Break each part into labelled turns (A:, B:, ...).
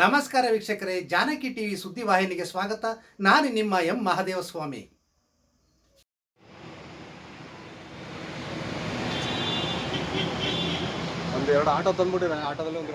A: ನಮಸ್ಕಾರ ವೀಕ್ಷಕರೇ, ಜಾನಕಿ ಟಿವಿ ಸುದ್ದಿವಾಹಿನಿಗೆ ಸ್ವಾಗತ. ನಾನು ನಿಮ್ಮ ಎಂ. ಮಹದೇವಸ್ವಾಮಿ.
B: ಸ್ವಾಮಿ ಎರಡು ಆಟೋ ತಂದ್ಬಿಟ್ಟಿರ ಆಟೋದಲ್ಲಿ ಒಂದು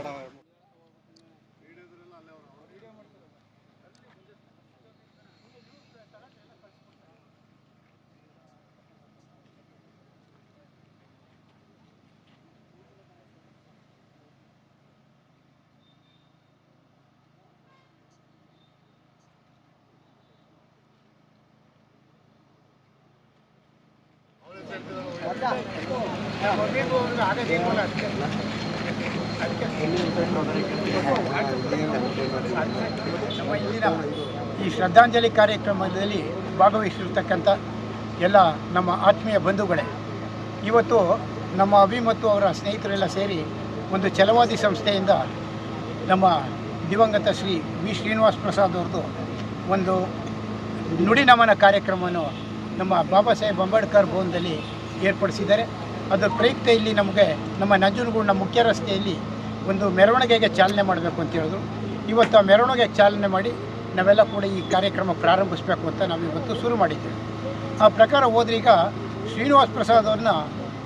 C: ಈ ಶ್ರದ್ಧಾಂಜಲಿ ಕಾರ್ಯಕ್ರಮದಲ್ಲಿ ಭಾಗವಹಿಸಿರ್ತಕ್ಕಂಥ ಎಲ್ಲ ನಮ್ಮ ಆತ್ಮೀಯ ಬಂಧುಗಳೇ, ಇವತ್ತು ನಮ್ಮ ಅಭಿ ಮತ್ತು ಅವರ ಸ್ನೇಹಿತರೆಲ್ಲ ಸೇರಿ ಒಂದು ಛಲವಾದಿ ಸಂಸ್ಥೆಯಿಂದ ನಮ್ಮ ದಿವಂಗತ ಶ್ರೀ ವಿ ಶ್ರೀನಿವಾಸ್ ಪ್ರಸಾದ್ ಅವ್ರದ್ದು ಒಂದು ನುಡಿ ನಮನ ಕಾರ್ಯಕ್ರಮವನ್ನು ನಮ್ಮ ಬಾಬಾ ಸಾಹೇಬ್ ಅಂಬೇಡ್ಕರ್ ಭವನದಲ್ಲಿ ಏರ್ಪಡಿಸಿದ್ದಾರೆ. ಅದರ ಪ್ರಯುಕ್ತ ಇಲ್ಲಿ ನಮಗೆ ನಮ್ಮ ನಂಜನಗೂಡಿನ ಮುಖ್ಯ ರಸ್ತೆಯಲ್ಲಿ ಒಂದು ಮೆರವಣಿಗೆಗೆ ಚಾಲನೆ ಮಾಡಬೇಕು ಅಂತ ಹೇಳಿದ್ರು. ಇವತ್ತು ಆ ಮೆರವಣಿಗೆಗೆ ಚಾಲನೆ ಮಾಡಿ ನಾವೆಲ್ಲ ಕೂಡ ಈ ಕಾರ್ಯಕ್ರಮ ಪ್ರಾರಂಭಿಸಬೇಕು ಅಂತ ನಾವು ಇವತ್ತು ಶುರು ಮಾಡಿದ್ದೇವೆ. ಆ ಪ್ರಕಾರ ಹೋದ್ರೆ ಈಗ ಶ್ರೀನಿವಾಸ್ ಪ್ರಸಾದ್ ಅವ್ರನ್ನ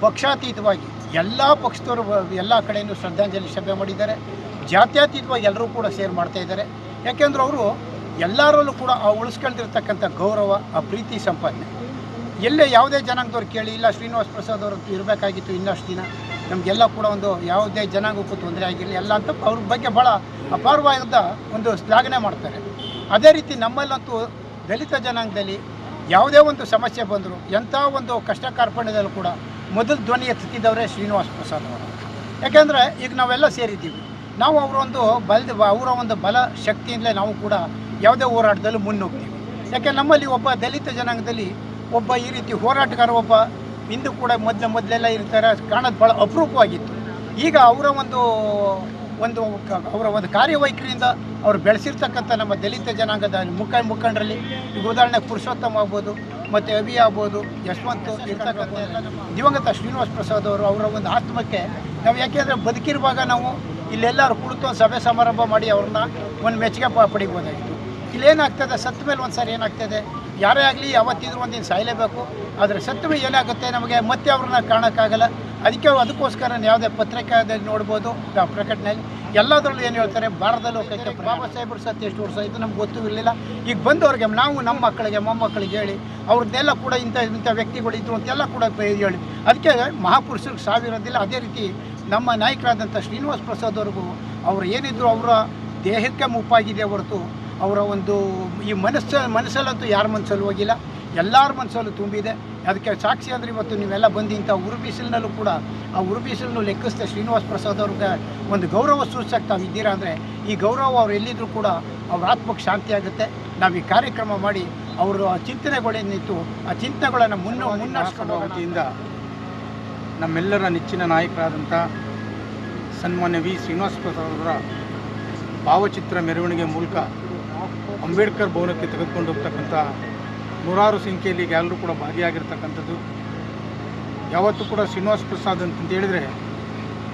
C: ಪಕ್ಷಾತೀತವಾಗಿ ಎಲ್ಲ ಪಕ್ಷದವರು ಎಲ್ಲ ಕಡೆಯೂ ಶ್ರದ್ಧಾಂಜಲಿ ಸಭೆ ಮಾಡಿದ್ದಾರೆ. ಜಾತ್ಯತೀತವಾಗಿ ಎಲ್ಲರೂ ಕೂಡ ಸೇರ್ ಮಾಡ್ತಾ ಇದ್ದಾರೆ. ಯಾಕೆಂದ್ರೆ ಅವರು ಎಲ್ಲರಲ್ಲೂ ಕೂಡ ಆ ಉಳಿಸ್ಕೊಳ್ತಿರ್ತಕ್ಕಂಥ ಗೌರವ, ಆ ಪ್ರೀತಿ ಸಂಪಾದನೆ. ಎಲ್ಲೇ ಯಾವುದೇ ಜನಾಂಗದವ್ರು ಕೇಳಿ, ಇಲ್ಲ ಶ್ರೀನಿವಾಸ್ ಪ್ರಸಾದ್ ಅವರು ಇರಬೇಕಾಗಿತ್ತು ಇನ್ನಷ್ಟು ದಿನ, ನಮಗೆಲ್ಲ ಕೂಡ ಒಂದು ಯಾವುದೇ ಜನಾಂಗಕ್ಕೂ ತೊಂದರೆ ಆಗಿರಲಿ ಎಲ್ಲ ಅಂತ ಅವ್ರ ಬಗ್ಗೆ ಭಾಳ ಅಪಾರವಾದ ಒಂದು ಶ್ಲಾಘನೆ ಮಾಡ್ತಾರೆ. ಅದೇ ರೀತಿ ನಮ್ಮಲ್ಲಂತೂ ದಲಿತ ಜನಾಂಗದಲ್ಲಿ ಯಾವುದೇ ಒಂದು ಸಮಸ್ಯೆ ಬಂದರೂ, ಎಂಥ ಒಂದು ಕಷ್ಟ ಕಾರ್ಪಣ್ಯದಲ್ಲೂ ಕೂಡ ಮೊದಲು ಧ್ವನಿ ಎತ್ತಿದ್ದವರೇ ಶ್ರೀನಿವಾಸ್ ಪ್ರಸಾದ್ ಅವರು. ಯಾಕೆಂದರೆ ಈಗ ನಾವೆಲ್ಲ ಸೇರಿದ್ದೀವಿ. ನಾವು ಅವರೊಂದು ಬಲದ, ಅವರ ಒಂದು ಬಲ ಶಕ್ತಿಯಿಂದಲೇ ನಾವು ಕೂಡ ಯಾವುದೇ ಹೋರಾಟದಲ್ಲೂ ಮುನ್ನುಗ್ತೀವಿ. ಯಾಕೆ ನಮ್ಮಲ್ಲಿ ಒಬ್ಬ ದಲಿತ ಜನಾಂಗದಲ್ಲಿ ಒಬ್ಬ ಈ ರೀತಿ ಹೋರಾಟಗಾರ, ಒಬ್ಬ ಇಂದು ಕೂಡ ಮೊದಲ ಮೊದಲೆಲ್ಲ ಇರ್ತಾರೆ, ಕಾಣೋದು ಭಾಳ ಅಪರೂಪವಾಗಿತ್ತು. ಈಗ ಅವರ ಒಂದು ಒಂದು ಅವರ ಒಂದು ಕಾರ್ಯವೈಖರಿಯಿಂದ ಅವರು ಬೆಳೆಸಿರ್ತಕ್ಕಂಥ ನಮ್ಮ ದಲಿತ ಜನಾಂಗದ ಮುಖ, ಮುಖಂಡರಲ್ಲಿ ಈಗ ಉದಾಹರಣೆಗೆ ಪುರುಷೋತ್ತಮ ಆಗ್ಬೋದು, ಮತ್ತು ಅಭಿ ಆಗ್ಬೋದು, ಯಶವಂತ್ ಇರ್ತಕ್ಕಂಥ ದಿವಂಗತ ಶ್ರೀನಿವಾಸ್ ಪ್ರಸಾದ್ ಅವರು ಅವರ ಒಂದು ಆತ್ಮಕ್ಕೆ ನಾವು ಯಾಕೆಂದರೆ ಬದುಕಿರುವಾಗ ನಾವು ಇಲ್ಲೆಲ್ಲರೂ ಕುಳಿತು ಸಭೆ ಸಮಾರಂಭ ಮಾಡಿ ಅವ್ರನ್ನ ಒಂದು ಮೆಚ್ಚುಗೆ ಪ ಪಡಿಬೋದಾಗಿತ್ತು ಇಲ್ಲೇನಾಗ್ತದೆ? ಸತ್ತ ಮೇಲೆ ಒಂದು ಸಾರಿ ಏನಾಗ್ತದೆ? ಯಾರೇ ಆಗಲಿ ಯಾವತ್ತಿದ್ರು ಒಂದಿನ ಸಾಯಲೇಬೇಕು. ಆದರೆ ಸತ್ತ ಮೇಲೆ ಏನಾಗುತ್ತೆ ನಮಗೆ? ಮತ್ತೆ ಅವ್ರನ್ನ ಕಾಣೋಕ್ಕಾಗಲ್ಲ. ಅದಕ್ಕೆ ಅದಕ್ಕೋಸ್ಕರ ಯಾವುದೇ ಪತ್ರಿಕಾದಲ್ಲಿ ನೋಡ್ಬೋದು ಪ್ರಕಟಣೆಯಲ್ಲಿ. ಎಲ್ಲದರಲ್ಲೂ ಏನು ಹೇಳ್ತಾರೆ? ಭಾರತದ ಲೋಕಕ್ಕೆ ಬಾಬಾ ಸಾಹೇಬ್ರು ಸತ್ತು ಎಷ್ಟು ವರ್ಷ ಆಯಿತು ನಮ್ಗೆ ಗೊತ್ತೂ ಇರಲಿಲ್ಲ. ಈಗ ಬಂದವ್ರಿಗೆ ನಾವು ನಮ್ಮ ಮಕ್ಕಳಿಗೆ, ಮೊಮ್ಮಕ್ಕಳಿಗೆ ಹೇಳಿ, ಅವ್ರದ್ದೆಲ್ಲ ಕೂಡ ಇಂಥ ಇಂಥ ವ್ಯಕ್ತಿಗಳಿದ್ರು ಅಂತೆಲ್ಲ ಕೂಡ ಹೇಳಿ ಅದಕ್ಕೆ ಮಹಾಪುರುಷರಿಗೆ ಸಾವಿರದಿಲ್ಲ ಅದೇ ರೀತಿ ನಮ್ಮ ನಾಯಕರಾದಂಥ ಶ್ರೀನಿವಾಸ್ ಪ್ರಸಾದ್ ಅವ್ರಿಗೂ ಅವ್ರು ಏನಿದ್ರು ಅವರ ದೇಹಕ್ಕೆ ಮುಪ್ಪಾಗಿದೆ ಹೊರತು ಅವರ ಒಂದು ಈ ಮನಸ್ಸು ಮನಸ್ಸಲ್ಲಂತೂ ಯಾರ ಮನಸ್ಸಲ್ಲೂ ಹೋಗಿಲ್ಲ. ಎಲ್ಲರ ಮನಸ್ಸಲ್ಲೂ ತುಂಬಿದೆ. ಅದಕ್ಕೆ ಸಾಕ್ಷಿ ಅಂದರೆ ಇವತ್ತು ನೀವೆಲ್ಲ ಬಂದು ಇಂಥ ಉರುಬಿಸಿಲಿನಲ್ಲೂ ಕೂಡ ಆ ಉರುಬಿಸಿಲನ್ನು ಲೆಕ್ಕಿಸಿದ ಶ್ರೀನಿವಾಸ್ ಪ್ರಸಾದ್ ಅವ್ರಿಗೆ ಒಂದು ಗೌರವ ಸೂಚಕ ತಾವು ಇದ್ದೀರಾ ಅಂದರೆ ಈ ಗೌರವ ಅವ್ರು ಎಲ್ಲಿದ್ದರೂ ಕೂಡ ಅವ್ರ ಆತ್ಮಕ್ಕೆ ಶಾಂತಿ ಆಗುತ್ತೆ. ನಾವು ಈ ಕಾರ್ಯಕ್ರಮ ಮಾಡಿ ಅವರು ಆ ಚಿಂತನೆಗಳೇನಿತ್ತು ಆ ಚಿಂತನೆಗಳನ್ನು ಮುನ್ನ ಮುನ್ನಡೆಸ್ಕೊಂಡು.
D: ವತಿಯಿಂದ ನಮ್ಮೆಲ್ಲರ ನೆಚ್ಚಿನ ನಾಯಕರಾದಂಥ ಸನ್ಮಾನ್ಯ ವಿ ಶ್ರೀನಿವಾಸ ಪ್ರಸಾದ್ ಅವರ ಭಾವಚಿತ್ರ ಮೆರವಣಿಗೆ ಮೂಲಕ ಅಂಬೇಡ್ಕರ್ ಭವನಕ್ಕೆ ತೆಗೆದುಕೊಂಡು ಹೋಗ್ತಕ್ಕಂಥ ನೂರಾರು ಸಂಖ್ಯೆಯಲ್ಲಿ ಎಲ್ಲರೂ ಕೂಡ ಭಾಗಿಯಾಗಿರ್ತಕ್ಕಂಥದ್ದು. ಯಾವತ್ತೂ ಕೂಡ ಶ್ರೀನಿವಾಸ ಪ್ರಸಾದ್ ಅಂತ ಹೇಳಿದರೆ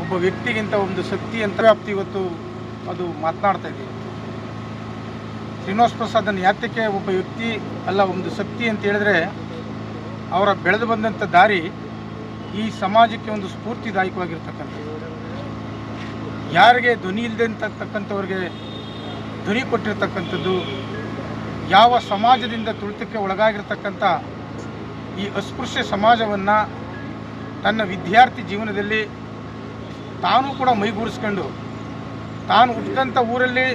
D: ಒಬ್ಬ ವ್ಯಕ್ತಿಗಿಂತ ಒಂದು ಶಕ್ತಿ ಅಂತ ವ್ಯಾಪ್ತಿ ಇವತ್ತು ಅದು ಮಾತನಾಡ್ತಾ ಇದೆ. ಶ್ರೀನಿವಾಸ ಪ್ರಸಾದನ ಯಾತಕ್ಕೆ ಒಬ್ಬ ವ್ಯಕ್ತಿ ಅಲ್ಲ ಒಂದು ಶಕ್ತಿ ಅಂತ ಹೇಳಿದ್ರೆ ಅವರ ಬೆಳೆದು ಬಂದಂಥ ದಾರಿ ಈ ಸಮಾಜಕ್ಕೆ ಒಂದು ಸ್ಫೂರ್ತಿದಾಯಕವಾಗಿರ್ತಕ್ಕಂಥದ್ದು. ಯಾರಿಗೆ ಧ್ವನಿ ಇಲ್ಲದೆ ಅಂತಕ್ಕಂಥವ್ರಿಗೆ ಧ್ವನಿ ಕೊಟ್ಟಿರ್ತಕ್ಕಂಥದ್ದು, ಯಾವ ಸಮಾಜದಿಂದ ತುಳಿತಕ್ಕೆ ಒಳಗಾಗಿರ್ತಕ್ಕಂಥ ಈ ಅಸ್ಪೃಶ್ಯ ಸಮಾಜವನ್ನು ತನ್ನ ವಿದ್ಯಾರ್ಥಿ ಜೀವನದಲ್ಲಿ ತಾನೂ ಕೂಡ ಮೈಗೂಡಿಸ್ಕೊಂಡು ತಾನು ಹುಟ್ಟಿದಂಥ ಊರಲ್ಲಿ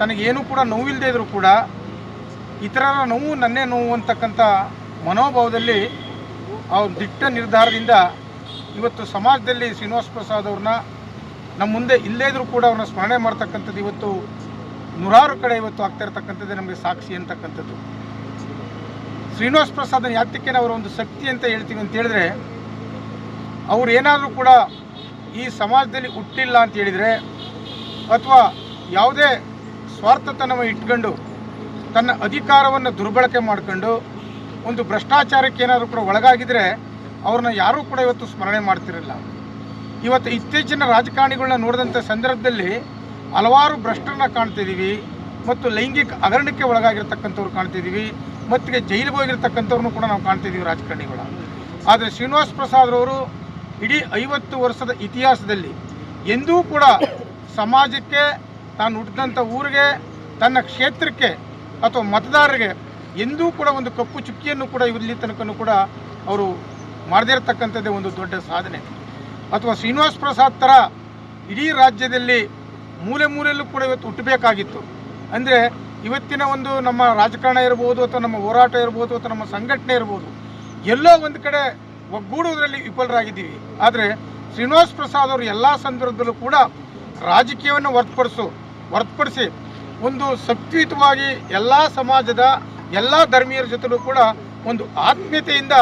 D: ತನಗೇನೂ ಕೂಡ ನೋವಿಲ್ಲದೆ ಇದ್ದರೂ ಕೂಡ, ಇತರರ ನೋವು ನನ್ನೇ ನೋವು ಅಂತಕ್ಕಂಥ ಮನೋಭಾವದಲ್ಲಿ ಅವ್ರ ದಿಟ್ಟ ನಿರ್ಧಾರದಿಂದ ಇವತ್ತು ಸಮಾಜದಲ್ಲಿ ಶ್ರೀನಿವಾಸ ಪ್ರಸಾದ್ ಅವ್ರನ್ನ ನಮ್ಮ ಮುಂದೆ ಇಲ್ಲೇ ಇದ್ದರೂ ಕೂಡ ಅವ್ರನ್ನ ಸ್ಮರಣೆ ಮಾಡ್ತಕ್ಕಂಥದ್ದು ಇವತ್ತು ನೂರಾರು ಕಡೆ ಇವತ್ತು ಆಗ್ತಾ ಇರ್ತಕ್ಕಂಥದ್ದೇ ನಮಗೆ ಸಾಕ್ಷಿ ಅಂತಕ್ಕಂಥದ್ದು. ಶ್ರೀನಿವಾಸ ಪ್ರಸಾದ್ ಯಾತಕ್ಕೆ ಅವರ ಒಂದು ಶಕ್ತಿ ಅಂತ ಹೇಳ್ತೀವಿ ಅಂತ ಹೇಳಿದ್ರೆ, ಅವ್ರು ಏನಾದರೂ ಕೂಡ ಈ ಸಮಾಜದಲ್ಲಿ ಹುಟ್ಟಿಲ್ಲ ಅಂತ ಹೇಳಿದರೆ, ಅಥವಾ ಯಾವುದೇ ಸ್ವಾರ್ಥತನವ ಇಟ್ಕೊಂಡು ತನ್ನ ಅಧಿಕಾರವನ್ನು ದುರ್ಬಳಕೆ ಮಾಡ್ಕೊಂಡು ಒಂದು ಭ್ರಷ್ಟಾಚಾರಕ್ಕೆ ಏನಾದರೂ ಕೂಡ ಒಳಗಾಗಿದ್ರೆ ಅವ್ರನ್ನ ಯಾರೂ ಕೂಡ ಇವತ್ತು ಸ್ಮರಣೆ ಮಾಡ್ತಿರಲಿಲ್ಲ ಇವತ್ತು ಇತ್ತೀಚಿನ ರಾಜಕಾರಣಿಗಳನ್ನ ನೋಡಿದಂಥ ಸಂದರ್ಭದಲ್ಲಿ ಹಲವಾರು ಭ್ರಷ್ಟರನ್ನ ಕಾಣ್ತಿದ್ದೀವಿ ಮತ್ತು ಲೈಂಗಿಕ ಹಗರಣಕ್ಕೆ ಒಳಗಾಗಿರ್ತಕ್ಕಂಥವ್ರು ಕಾಣ್ತಿದ್ದೀವಿ ಮತ್ತು ಜೈಲಿಗೆ ಹೋಗಿರ್ತಕ್ಕಂಥವ್ರನ್ನು ಕೂಡ ನಾವು ಕಾಣ್ತಿದ್ದೀವಿ ರಾಜಕಾರಣಿಗಳ. ಆದರೆ ಶ್ರೀನಿವಾಸ್ ಪ್ರಸಾದ್ರವರು ಇಡೀ ಐವತ್ತು ವರ್ಷದ ಇತಿಹಾಸದಲ್ಲಿ ಎಂದೂ ಕೂಡ ಸಮಾಜಕ್ಕೆ, ತಾನು ಹುಟ್ಟಿದಂಥ ಊರಿಗೆ, ತನ್ನ ಕ್ಷೇತ್ರಕ್ಕೆ ಅಥವಾ ಮತದಾರರಿಗೆ ಎಂದೂ ಕೂಡ ಒಂದು ಕಪ್ಪು ಚುಕ್ಕಿಯನ್ನು ಕೂಡ ಇಲ್ಲಿ ತನಕನೂ ಕೂಡ ಅವರು ಮಾಡದೇ ಇರತಕ್ಕಂಥದ್ದೇ ಒಂದು ದೊಡ್ಡ ಸಾಧನೆ. ಅಥವಾ ಶ್ರೀನಿವಾಸ್ ಪ್ರಸಾದ್ ಥರ ಇಡೀ ರಾಜ್ಯದಲ್ಲಿ ಮೂಲೆ ಮೂಲೆಯಲ್ಲೂ ಕೂಡ ಇವತ್ತು ಹುಟ್ಟಬೇಕಾಗಿತ್ತು. ಅಂದರೆ ಇವತ್ತಿನ ಒಂದು ನಮ್ಮ ರಾಜಕಾರಣ ಇರ್ಬೋದು ಅಥವಾ ನಮ್ಮ ಹೋರಾಟ ಇರ್ಬೋದು ಅಥವಾ ನಮ್ಮ ಸಂಘಟನೆ ಇರ್ಬೋದು, ಎಲ್ಲೋ ಒಂದು ಕಡೆ ಒಗ್ಗೂಡುವುದರಲ್ಲಿ ವಿಫಲರಾಗಿದ್ದೀವಿ. ಆದರೆ ಶ್ರೀನಿವಾಸ್ ಪ್ರಸಾದ್ ಅವರು ಎಲ್ಲ ಸಂದರ್ಭದಲ್ಲೂ ಕೂಡ ರಾಜಕೀಯವನ್ನು ಹೊರತುಪಡಿಸು, ಹೊರತುಪಡಿಸಿ ಒಂದು ಶಕ್ತಿಯುತವಾಗಿ ಎಲ್ಲ ಸಮಾಜದ ಎಲ್ಲ ಧರ್ಮೀಯರ ಜೊತೆಲೂ ಕೂಡ ಒಂದು ಆತ್ಮೀಯತೆಯಿಂದ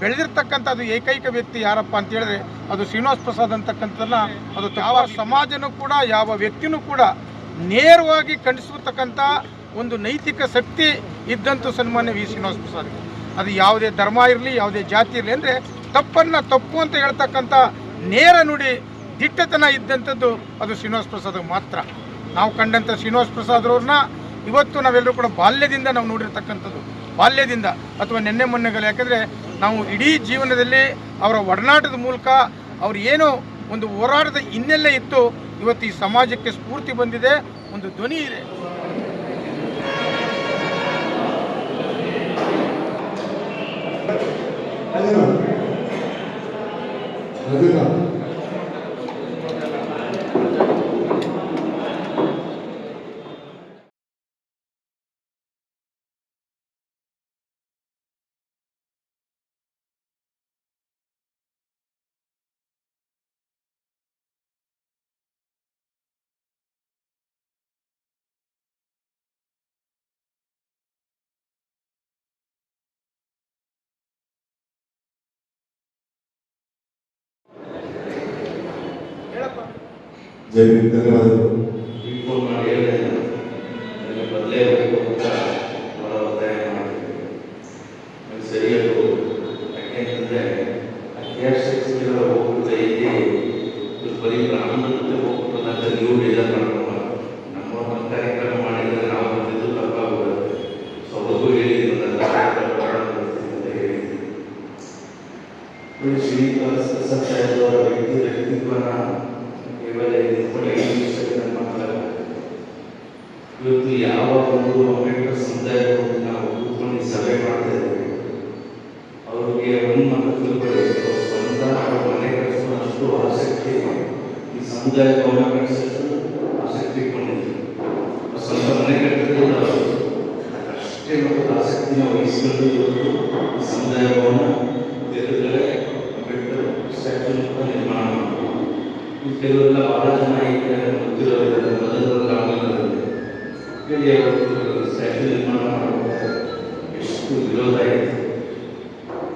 D: ಬೆಳೆದಿರ್ತಕ್ಕಂಥದ್ದು ಏಕೈಕ ವ್ಯಕ್ತಿ ಯಾರಪ್ಪ ಅಂತ ಹೇಳಿದ್ರೆ ಅದು ಶ್ರೀನಿವಾಸ್ ಪ್ರಸಾದ್ ಅಂತಕ್ಕಂಥದ್ದನ್ನ ಅದು ಯಾವ ಸಮಾಜನೂ ಕೂಡ, ಯಾವ ವ್ಯಕ್ತಿನೂ ಕೂಡ ನೇರವಾಗಿ ಖಂಡಿಸಿರ್ತಕ್ಕಂಥ ಒಂದು ನೈತಿಕ ಶಕ್ತಿ ಇದ್ದಂಥ ಸನ್ಮಾನ್ಯ ವಿ ಶ್ರೀನಿವಾಸ ಪ್ರಸಾದ್ ಅದು ಯಾವುದೇ ಧರ್ಮ ಇರಲಿ, ಯಾವುದೇ ಜಾತಿ ಇರಲಿ ಅಂದರೆ ತಪ್ಪನ್ನು ತಪ್ಪು ಅಂತ ಹೇಳ್ತಕ್ಕಂಥ ನೇರ ನುಡಿ ದಿಟ್ಟತನ ಇದ್ದಂಥದ್ದು ಅದು ಶ್ರೀನಿವಾಸ ಪ್ರಸಾದ್ ಮಾತ್ರ. ನಾವು ಕಂಡಂಥ ಶ್ರೀನಿವಾಸ ಪ್ರಸಾದ್ ಅವ್ರನ್ನ ಇವತ್ತು ನಾವೆಲ್ಲರೂ ಕೂಡ ಬಾಲ್ಯದಿಂದ ನಾವು ನೋಡಿರ್ತಕ್ಕಂಥದ್ದು. ಬಾಲ್ಯದಿಂದ ಅಥವಾ ನಿನ್ನೆ ಮೊನ್ನೆಗಳು. ಯಾಕಂದರೆ ನಾವು ಇಡೀ ಜೀವನದಲ್ಲಿ ಅವರ ಒಡನಾಟದ ಮೂಲಕ ಅವ್ರು ಏನು ಒಂದು ಹೋರಾಟದ ಹಿನ್ನೆಲೆ ಇತ್ತು. ಇವತ್ತು ಈ ಸಮಾಜಕ್ಕೆ ಸ್ಫೂರ್ತಿ ಬಂದಿದೆ. ಒಂದು ಧ್ವನಿ ಇದೆ.
E: जय विठ्ठल. ಒಂದು ಸಮುದಾಯವನ್ನು ನಾವು ಕೂತ್ಕೊಂಡು ಸಭೆ ಅವ್ರಿಗೆ ಒಂದು ಮನೆ ಕಳಿಸೋ ಅಷ್ಟು ಆಸಕ್ತಿ ಈ ಸಮುದಾಯ ಭವನ ಆಸಕ್ತಿ ಅವ್ರ ಸ್ವಂತ ಮನೆ ಕಟ್ಟಿದ್ರಿಂದ ಅಷ್ಟೇ ಮತ್ತು ಆಸಕ್ತಿನ ವಹಿಸಿಕೊಂಡು ಇವತ್ತು ಸಮುದಾಯ ಭವನ ಬೇರೆ ಅಂಬೇಡ್ಕರ್ ನಿರ್ಮಾಣ ಮಾಡಿದ್ರು ಈ ಕೆಲವೆಲ್ಲ ಬಹಳ ಜನ ಈಗ ಗೊತ್ತಿರೋದಿಲ್ಲ ಮೊದಲ ಗ್ರಾಮಗಳಲ್ಲಿ ಹೇಗೆ ಅವತ್ತು ಸ್ಟ್ಯಾಚ್ಯೂ ನಿರ್ಮಾಣ ಮಾಡುವಾಗ ಎಷ್ಟು ವಿರೋಧ ಆಯಿತು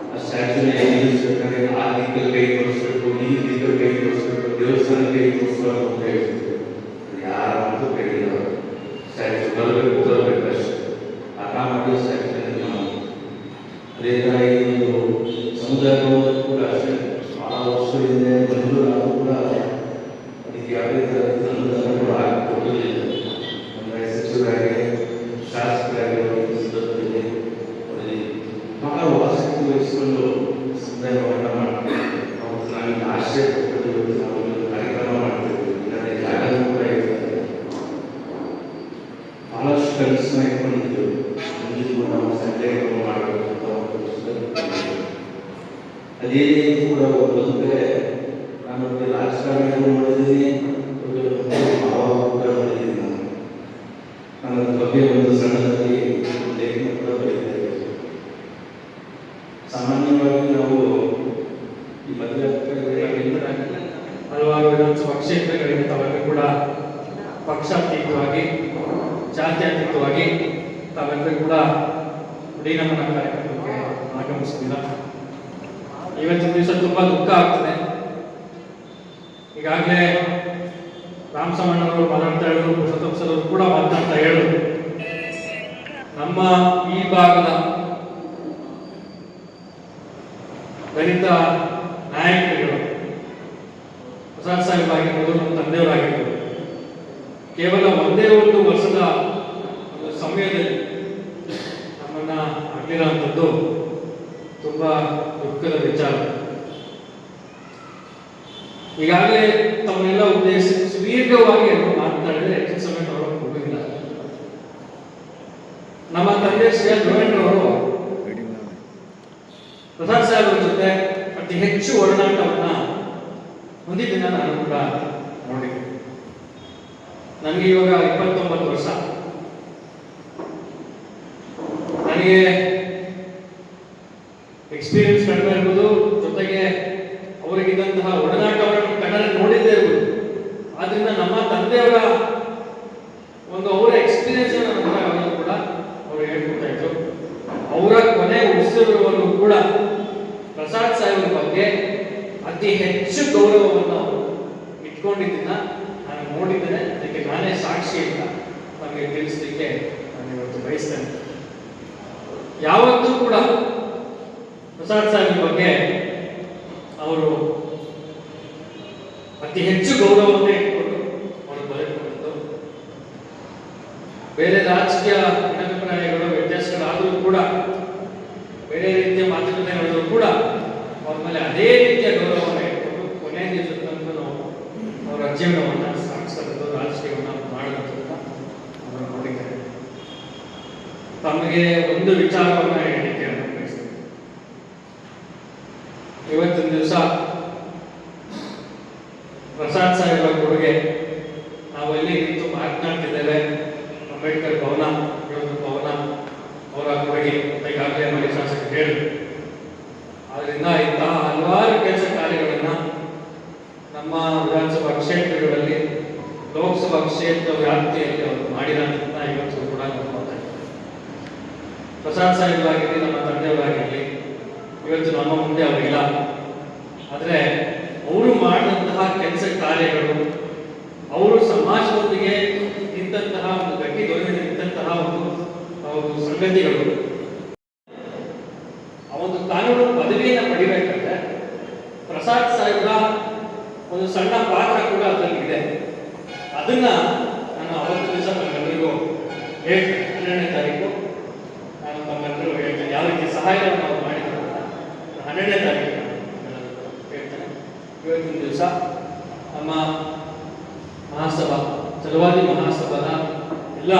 E: ಆ ಸ್ಟ್ಯಾಚ್ಯೂನ ಹೇಗೆ ನಿಲ್ಲಿಸ್ಬೇಕಾದ್ರೆ ಆ ದಿಕ್ಕಲ್ಲಿ ಕೈ ತೋರಿಸ್ಬೇಕು ಈ ದಿಕ್ಕಲ್ಲಿ ಕೈ ತೋರಿಸ್ಬೇಕು ದೇವಸ್ಥಾನ ಕೈ ತೋರಿಸ್ಬೇಕು ಅಂತ ಹೇಳ್ತಿದ್ರು ಯಾರ ಮಾತು ಕೇಳಿಲ್ಲ ಸ್ಟ್ಯಾಚ್ಯೂ ಬರಬೇಕು ಬರಬೇಕು ಅಷ್ಟೇ ಆಟ ಮಾಡಿ ಸ್ಟ್ಯಾಚ್ಯೂ ನಿರ್ಮಾಣ ಮಾಡಿದ್ರು. ಅದೇ ಥರ ಈ ಒಂದು ಸಮುದಾಯ ಭವನ ಕೂಡ ಅಷ್ಟೇ ಬಹಳ ವರ್ಷದಿಂದ ಬಂದು ನಾವು ಕೂಡ ಅದಕ್ಕೆ ಯಾವುದೇ ಥರ ಅನುದಾನ ಕೂಡ ಕೊಡಲಿಲ್ಲ ನಮ್ಮ ಸಚಿವರಾಗಿ ಶಾಸಕರಾಗಿ ಅವರ ಸಂದರ್ಭದಲ್ಲಿ ಅವರಲ್ಲಿ ಬಹಳ ಆಸಕ್ತಿ ವಹಿಸಿಕೊಂಡು ಸಮುದಾಯ ಭವನ ಮಾಡ್ತೀವಿ ಅವತ್ತು ನಾವೀಗ ಆಶ್ರಯ ಕೊಟ್ಟು ಇವತ್ತು ನಾವು ಒಂದು ಕಾರ್ಯಕ್ರಮ ಮಾಡ್ತಿದ್ವಿ ಇಲ್ಲದೆ ಜಾಗನೂ ಕೂಡ ಇರ್ತದೆ ಕನಸನ್ನ ಇಟ್ಕೊಂಡಿದ್ದು ಮುಂದಿನ ನಾವು ಸಂಜೆ ಮಾಡಬೇಕು ಅದೇ ರೀತಿ ಕೂಡ ನಾನು ಒಂದು ರಾಜಕಾರಣಿಯನ್ನು ನೋಡಿದ್ದೀನಿ ಒಂದು ಭಾವ ಕೂಡ ನೋಡಿದ್ದೀನಿ ನಾನು ನನ್ನ ಬಗ್ಗೆ ಒಂದು ಸಣ್ಣದಾಗಿ ಕೂಡ ಸಾಮಾನ್ಯವಾಗಿ ನಾವು ಈ ಮದುವೆ
F: ಹಲವಾರು ವಿಧಾನಸಭಾ ಕ್ಷೇತ್ರಗಳಿಗೆ ತಾವೆಲ್ಲರೂ ಕೂಡ ಪಕ್ಷಾತೀತವಾಗಿ ಜಾತ್ಯತೀತವಾಗಿ ತಾವೆಲ್ಲರೂ ಕೂಡ ನಮನ ಕಾರ್ಯಕ್ರಮಕ್ಕೆ ಆಗಮಿಸಿದ್ದೀರ ಇವತ್ತಿನ ದಿವಸ ತುಂಬಾ ದುಃಖ ಆಗ್ತದೆ. ಈಗಾಗಲೇ ರಾಮಸಮಣ್ಣವರು ಮಾತಾಡ್ತಾ ಹೇಳಿದ್ರು ಪುರುಷೋತ್ತಮ ಕೂಡ ಮಾತನಾಡ್ತಾ ಹೇಳಿದ್ರು ನಮ್ಮ ಈ ಭಾಗದ ದಲಿತ ನಾಯಕರುಗಳು, ಪ್ರಸಾದ್ ಸಾಹೇಬ್ ಆಗಿರ್ಬೋದು, ನಮ್ಮ ತಂದೆಯವರಾಗಿರ್ಬೋದು, ಕೇವಲ ಒಂದೇ ಒಂದು ವರ್ಷದ ಸಮಯದಲ್ಲಿ ನಮ್ಮನ್ನ ಅಂಥದ್ದು ತುಂಬ ದುಃಖದ ವಿಚಾರ. ಈಗಾಗಲೇ ತಮ್ಮನ್ನೆಲ್ಲ ಉದ್ದೇಶ, ಸುದೀರ್ಘವಾಗಿ ಅವರು ಮಾತನಾಡಿದ್ರೆ ಹೆಚ್ಚಿನ ಸಮಯ ನೋಡೋಕೆ ಹೋಗಿಲ್ಲ ನಮ್ಮ ತಂದೆ ಶ್ರೀ ಧ್ರುವೇಂದ್ರವರು ಪ್ರಸಾದ್ ಸಾಹೇಬ್ ಅವ್ರ ಜೊತೆ ಅತಿ ಹೆಚ್ಚು ಒಡನಾಟವನ್ನ ಹೊಂದಿದ್ದನ್ನ ನಾನು ಕೂಡ ನೋಡಿದ್ದೀನಿ ನನಗೆ ಇವಾಗ ಇಪ್ಪತ್ತೊಂಬತ್ತು ವರ್ಷ. ನನಗೆ ಎಕ್ಸ್ಪೀರಿಯನ್ಸ್ ಕಡಿಮೆ ಇರ್ಬೋದು ಜೊತೆಗೆ ಅವರಿಗಿದ್ದಂತಹ ಒಡನಾಟವನ್ನು ಕಣ್ಣಲ್ಲಿ ನೋಡಿದ್ದೇ ಇರ್ಬೋದು ಆದ್ರಿಂದ ನಮ್ಮ ತಂದೆಯವರ ಒಂದು ಅವರ ಎಕ್ಸ್ಪೀರಿಯನ್ಸ್ ನನ್ನ ಯಾವಾಗಲೂ ಕೂಡ ಅವರು ಹೇಳ್ಕೊಡ್ತಾ ಇದ್ರು ಅವರ ಕೊನೆ ಉಸಿರುವನ್ನು ಕೂಡ ಪ್ರಸಾದ್ ಸಾಹೇಬ್ರ ಬಗ್ಗೆ ಅತಿ ಹೆಚ್ಚು ಗೌರವವನ್ನು ಅವರು ಇಟ್ಕೊಂಡಿದ್ದನ್ನ ನಾನು ನೋಡಿದ್ದೇನೆ ಅದಕ್ಕೆ ನಾನೇ ಸಾಕ್ಷಿ ಅಂತ ನಮಗೆ ತಿಳಿಸ್ಲಿಕ್ಕೆ ನಾನು ಇವತ್ತು ಬಯಸ್ತೇನೆ ಯಾವತ್ತೂ ಕೂಡ ಪ್ರಸಾದ್ ಬಗ್ಗೆ ಅವರು ಅತಿ ಹೆಚ್ಚು ಗೌರವವನ್ನೇ ಇಟ್ಕೊಂಡು ಅವರು ಬದುಕೊಂಡಿದ್ದು ಬೇರೆ ರಾಜಕೀಯ ಭಿನ್ನಾಭಿಪ್ರಾಯಗಳು ವ್ಯತ್ಯಾಸಗಳಾದರೂ ಕೂಡ, ಬೇರೆ ರೀತಿಯ ಮಾತುಕತೆ ನಡೆದರೂ ಕೂಡ ಅವ್ರ ಮೇಲೆ ಅದೇ ರೀತಿಯ ಗೌರವವನ್ನು ಇಟ್ಕೊಂಡು ಕೊನೆಯ ದಿವಸದ ತನಕ ಅವರ ಜೀವನವನ್ನು ಸಾಗಿಸೋದು ರಾಜಕೀಯವನ್ನು ಮಾಡೋದನ್ನ ಅವರು ನೋಡಿದ್ದಾರೆ. ತಮಗೆ ಒಂದು ವಿಚಾರವನ್ನು ನಾನು ಬಯಸ್ತೇನೆ ಇವತ್ತಿನ ದಿವಸ ಪ್ರಸಾದ್ ಸಾಹೇಬರ ಕೊಡುಗೆ ನಾವು ಅಲ್ಲಿ ನಿಂತು ಮಾತನಾಡ್ತಿದ್ದೇವೆ ಅಂಬೇಡ್ಕರ್ ಭವನ ಇವತ್ತು ಭವನ ಅವರ ಕೊಡುಗೆ ಅಂತ ಈಗಾಗಲೇ ಮನೆ ಶಾಸಕರು ಹೇಳಿದ್ರು ಆದ್ರಿಂದ ಇಂತಹ ಹಲವಾರು ಕೆಲಸ ಕಾರ್ಯಗಳನ್ನ ನಮ್ಮ ವಿಧಾನಸಭಾ ಕ್ಷೇತ್ರಗಳಲ್ಲಿ ಲೋಕಸಭಾ ಕ್ಷೇತ್ರ ವ್ಯಾಪ್ತಿಯಲ್ಲಿ ಅವರು ಮಾಡಿರೋಂಥ ಇವತ್ತು ಕೂಡ. ಪ್ರಸಾದ್ ಸಾಹೇಬರಾಗಿರಲಿ ನಮ್ಮ ತಂದೆಯವರಾಗಿರಲಿ, ಇವತ್ತು ನಮ್ಮ ಮುಂದೆ ಅವರಿಲ್ಲ ಆದರೆ ಅವರು ಮಾಡಿದಂತಹ ಕೆಲಸ ಕಾರ್ಯಗಳು, ಅವರು ಸಮಾಜದೊಂದಿಗೆ ನಿಂತಹ ಒಂದು ಗಟ್ಟಿ ಧ್ವನಿಯಲ್ಲಿ ನಿಂತಹ ಒಂದು ಒಂದು ಸಂಗತಿಗಳು ಆ ಒಂದು ಕಾನೂನು ಪದವಿಯನ್ನು ಪಡಿಬೇಕಂದ್ರೆ ಪ್ರಸಾದ್ ಸಾಹೇಬ್ರ ಒಂದು ಸಣ್ಣ ಪಾತ್ರ ಕೂಡ ಅದರಲ್ಲಿ ಇದೆ ಅದನ್ನ ನಾನು ಅವತ್ತು ದಿವಸ ನಮ್ಮೆಲ್ಲರಿಗೂ ಹೇಳ್ತೇನೆ. ಹನ್ನೆರಡನೇ ತಾರೀಕು ನಾನು ತಮ್ಮೆಲ್ಲರಿಗೂ ಹೇಳ್ತೇನೆ. ಯಾವ ರೀತಿ ಸಹಾಯವನ್ನು ನಾವು ಮಾಡಿದ್ರು ಹನ್ನೆರಡನೇ ತಾರೀಕು ಹೇಳ್ತೇನೆ. ಇವತ್ತಿನ ದಿವಸ ನಮ್ಮ ಮಹಾಸಭಾ ಚಲವಾದಿ ಮಹಾಸಭಾದ ಎಲ್ಲ